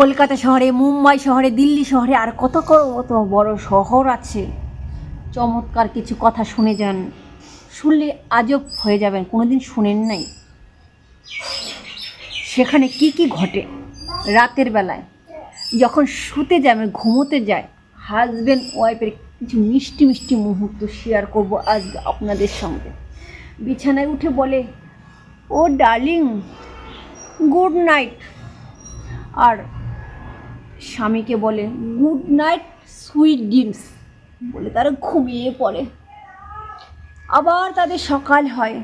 কলকাতা শহরে, মুম্বাই শহরে, দিল্লি শহরে আর কত কত বড় শহর আছে। চমৎকার কিছু কথা শুনে যান। শুনলে আজব হয়ে যাবেন, কোনোদিন শুনেন নাই। সেখানে কি কি ঘটে? রাতের বেলায় যখন শুতে মানে ঘুমোতে যায় হাজব্যান্ড ওয়াইফের কিছু মিষ্টি মিষ্টি মুহূর্ত শেয়ার করব আজ আপনাদের সঙ্গে। বিছানায় উঠে বলে, ও ডার্লিং গুড নাইট আর স্বামীকে বলে, গুড নাইট, সুইট ড্রিমস বলে তারা ঘুমিয়ে পড়ে। আবার তাদের সকাল হয়।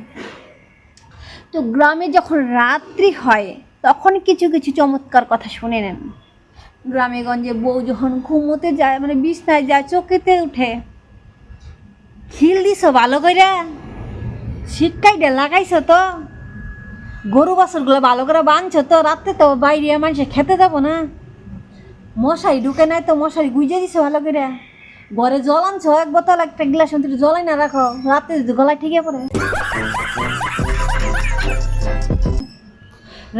তো গ্রামে যখন রাত্রি হয়, তখন কিছু কিছু চমৎকার কথা শুনে নেন। গ্রামে গঞ্জে বউ যখন ঘুমোতে যায় মানে বিছনায় যায় চোখেতে উঠে, খিল দিছ ভালো কইরা? শীতকাইটা লাগাইছ তো? গরু বাছরগুলো ভালো করে বাঁধছ তো? রাত্রে তো বাইরে মানুষে খেতে যাব না? মশারি ঢুকে নাই তো মশারি গুঁজে দিছে ভালো করে। ঘরে জল আনছ, এক বোতল, একটা গ্লাস অন্তর জলাই না রাখো। রাতে গলায় ঠিকই পড়ে।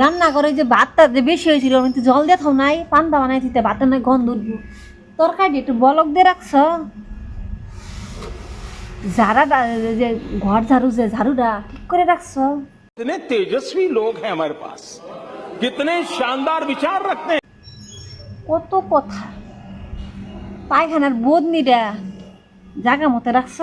রান্না করে যে ভাতটা যে বেশি হয়েছিল কিন্তু জল দিয়ে থাও নাই পান পান্তা নাই দিতে ভাতটা নাই গন্ধ উঠবো। তরকারি একটু বলক দিয়ে রাখছ? যারা যে ঘর ঝাড়ু যে ঝাড়ুটা ঠিক করে রাখছ? তেজস্বী লোক হ্যাঁ আমার পাশ কিতনে শানদার বিচার রাখতে কত কথা। পায়খানার বদনিটা জাগা মতো রাখছ।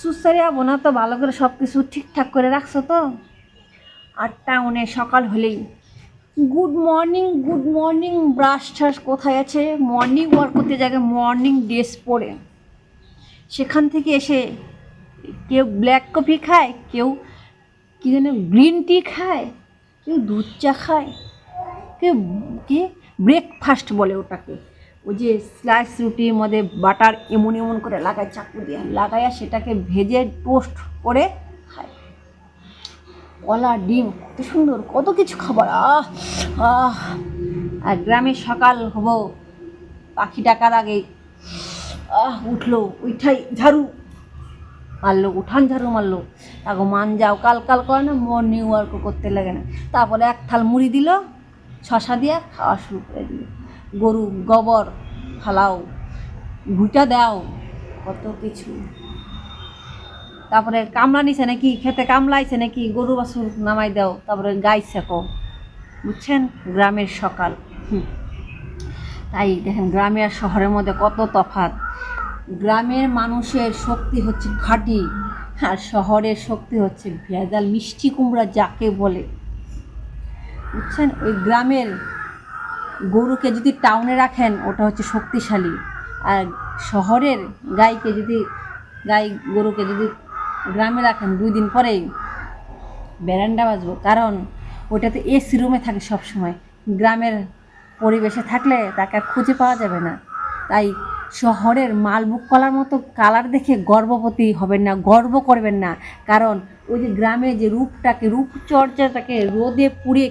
সুসারি বোনা তো ভালো করে সব কিছু ঠিকঠাক করে রাখছো তো। আর টাউনে সকাল হলেই good morning good morning brush trash কোথায় আছে? মর্নিং ওয়ার্ক করতে জায়গায় মর্নিং ড্রেস পরে। সেখান থেকে এসে কেউ ব্ল্যাক কফি খায়, কেউ কী যেন গ্রিন টি খায়, কেউ দুধ চা খায়, কেউ কি ব্রেকফাস্ট বলে ওটাকে। ওই যে স্লাইস রুটির মধ্যে বাটার এমন এমন করে লাগায়, চাকু দিয়ে লাগাইয়া সেটাকে ভেজে টোস্ট করে খায়। কলা, ডিম, কত সুন্দর, কত কিছু খাবার, আহ আহ। আর গ্রামে সকাল হব, পাখি ডাকার আগে, আহ, উঠল ওইটাই ঝাড়ু। মারলো উঠান ঝাড়ু মারলো তাকে মান যাও, কাল কাল করে না মর্নিং ওয়ার্ক করতে লাগে না। তারপরে এক থাল মুড়ি দিল, শশা দিয়ে খাওয়া শুরু করে দিল। গরু, গোবর ফালাও ভুটা দাও, কত কিছু। তারপরে কামলা নিছে নাকি, খেতে কামলাইছে নাকি, গরু বাছুর নামাই দাও, তারপরে গাই শেখো বুঝছেন? গ্রামের সকাল। তাই দেখেন, গ্রামে আর শহরের মধ্যে কত তফাৎ। গ্রামের মানুষের শক্তি হচ্ছে খাঁটি আর শহরের শক্তি হচ্ছে ভেজাল, মিষ্টি কুমড়া যাকে বলে। বুঝছেন? ওই গ্রামের গরুকে যদি টাউনে রাখেন, ওটা হচ্ছে শক্তিশালী। আর শহরের গাইকে যদি, গাই গরুকে যদি গ্রামে রাখেন, দুই দিন পরেই বেরান্ডা বাজবো। কারণ ওটাতে এসি রুমে থাকে সব সময় গ্রামের পরিবেশে থাকলে তাকে আর খুঁজে পাওয়া যাবে না। তাই শহরের মালবুক কলার মতো কালার দেখে গর্ভবতী হবেন না, গর্ব করবেন না। কারণ ওই যে গ্রামে যে রূপটাকে, রূপচর্চাটাকে রোদে পুড়ে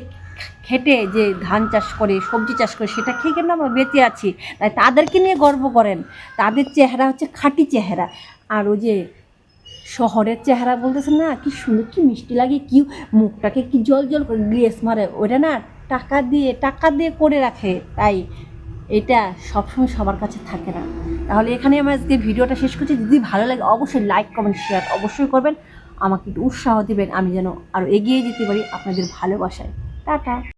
খেটে যে ধান চাষ করে, সবজি চাষ করে, সেটা খেয়ে কেন আমরা বেঁচে আছি? তাই তাদেরকে নিয়ে গর্ব করেন। তাদের চেহারা হচ্ছে খাঁটি চেহারা। আর ওই যে শহরের চেহারা বলতেছে না, কি সুন্দর, কি মিষ্টি লাগে, কি মুখটাকে কি জল জল করে গ্লেস মারে। ওটা না টাকা দিয়ে টাকা দিয়ে করে রাখে। তাই এটা সবসময় সবার কাছে থাকে না। তাহলে এখানে আমি আজকে ভিডিওটা শেষ করছি। যদি ভালো লাগে, অবশ্যই লাইক কমেন্ট শেয়ার অবশ্যই করবেন। আমাকে একটু উৎসাহ দেবেন, আমি যেন আরও এগিয়ে যেতে পারি আপনাদের ভালোবাসায়। টাটা।